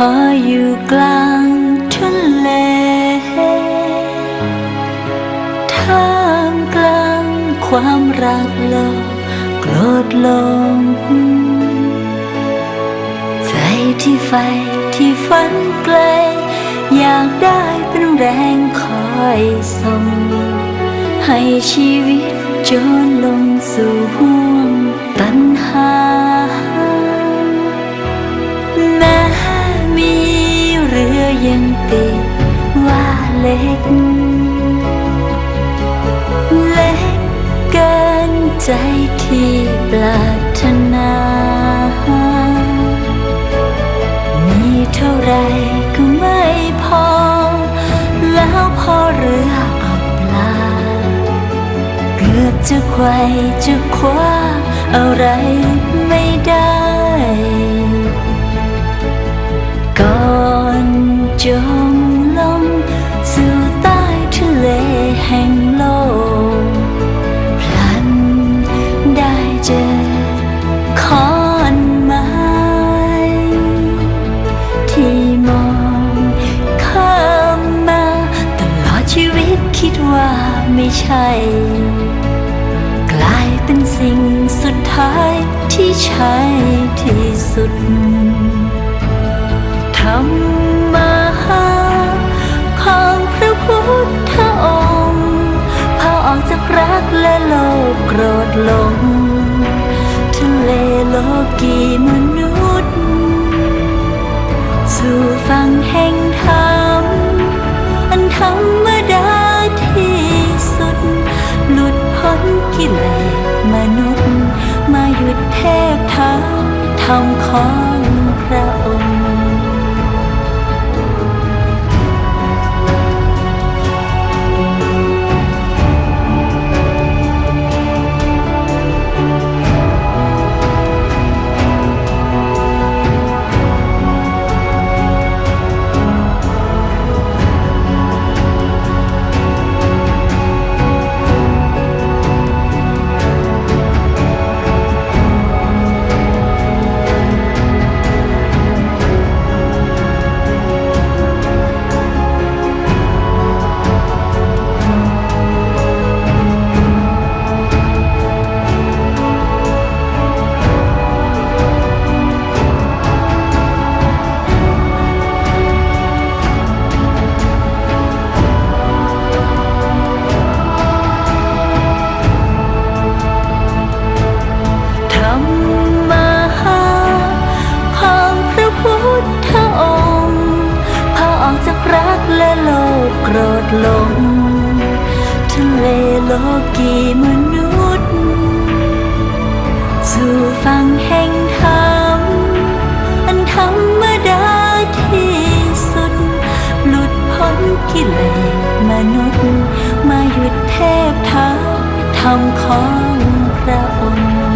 ออยู่กลางทะเลท่ามกลางความรักโลกโกรธลง ใจที่ไฟที่ฝันไกล อยากได้เป็นแรงคอยส่ง ให้ชีวิตจนลงสู่ห่วงตันหา ยังติดว่าเล็ก เล็กเกินใจที่ปรารถนา มีเท่าไรก็ไม่พอ แล้วพอเรืออับลา เกือบจะไขว่จะคว้าอะไรไม่ได้ จมลงสู่ใต้ทะเลแห่งโลกพลันได้เจอขอนไม้ที่มองข้ามมาตลอดชีวิตคิดว่าไม่ใช่ กลายเป็นสิ่งสุดท้ายที่ใช่ที่สุด โลกโกรธลงทะเลโลกีมนุษย์ สู่ฝั่งแห่งธรรมอันธรรมดาที่สุด หลุดพ้นกิเลสมนุษย์ มาหยุดเทพทางธรรมของพระองค์ ลงทะเลโลกีมนุษย์ สู่ฝั่งแห่งธรรม อันธรรมดาที่สุด หลุดพ้นกิเลสมนุษย์ มาหยุดเทพทางธรรมของพระองค์